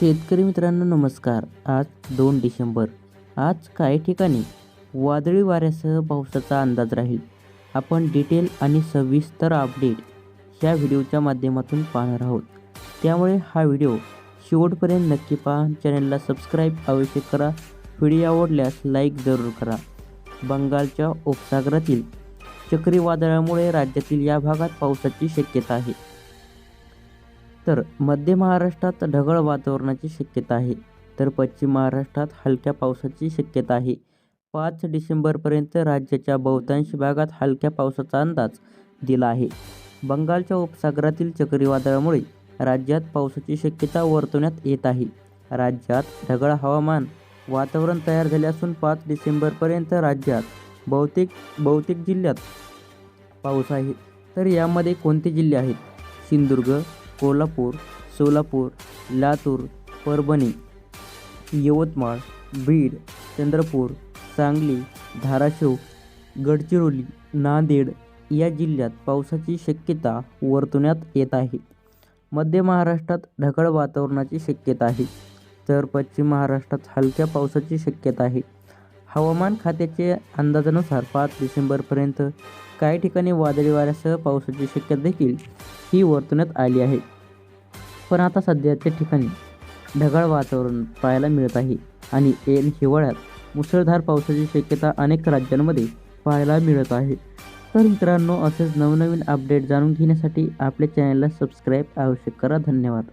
शेतकरी मित्रांनो नमस्कार. आज दोन डिसेंबर. आज काही ठिकाणी वादळी वाऱ्यासह पावसाचा अंदाज राहील. आपण डिटेल आणि सविस्तर अपडेट ह्या व्हिडिओच्या माध्यमातून पाहणार आहोत. त्यामुळे हा व्हिडिओ शेवटपर्यंत नक्की पहा चॅनलला सबस्क्राईब अवश्य करा. व्हिडिओ आवडल्यास लाईक जरूर करा. बंगालच्या उपसागरातील चक्रीवादळामुळे राज्यातील या भागात पावसाची शक्यता आहे. तर मध्य महाराष्ट्रात ढगाळ वातावरणाची शक्यता आहे. तर पश्चिम महाराष्ट्रात हलक्या पावसाची शक्यता आहे. पाच डिसेंबरपर्यंत राज्याच्या बहुतांश भागात हलक्या पावसाचा अंदाज दिला आहे. बंगालच्या उपसागरातील चक्रीवादळामुळे राज्यात पावसाची शक्यता वर्तवण्यात येत आहे. राज्यात ढगाळ हवामान वातावरण तयार झाले असून पाच डिसेंबरपर्यंत राज्यात बहुतेक बहुतेक जिल्ह्यात पाऊस आहे. तर यामध्ये कोणते जिल्हे आहेत? सिंधुदुर्ग कोल्हापूर सोलापूर लातूर परभणी यवतमाळ बीड चंद्रपूर सांगली धाराशिव गडचिरोली नांदेड या जिल्ह्यात पावसाची शक्यता वर्तवण्यात येत आहे. मध्य महाराष्ट्रात ढगाळ वातावरणाची शक्यता आहे तर पश्चिम महाराष्ट्रात हलक्या पावसाची शक्यता आहे. हवामान खात्याच्या अंदाजानुसार पाच डिसेंबरपर्यंत काही ठिकाणी वादळी वाऱ्यासह पावसाची शक्यता देखील ही वर्तवण्यात आली आहे. पण आता सध्याच्या ठिकाणी ढगाळ वातावरण पाहायला मिळत आहे आणि ऐन हिवाळ्यात मुसळधार पावसाची शक्यता अनेक राज्यांमध्ये पाहायला मिळत आहे. तर मित्रांनो असेच नवनवीन अपडेट जाणून घेण्यासाठी आपल्या चॅनलला सबस्क्राईब आवश्यक करा. धन्यवाद.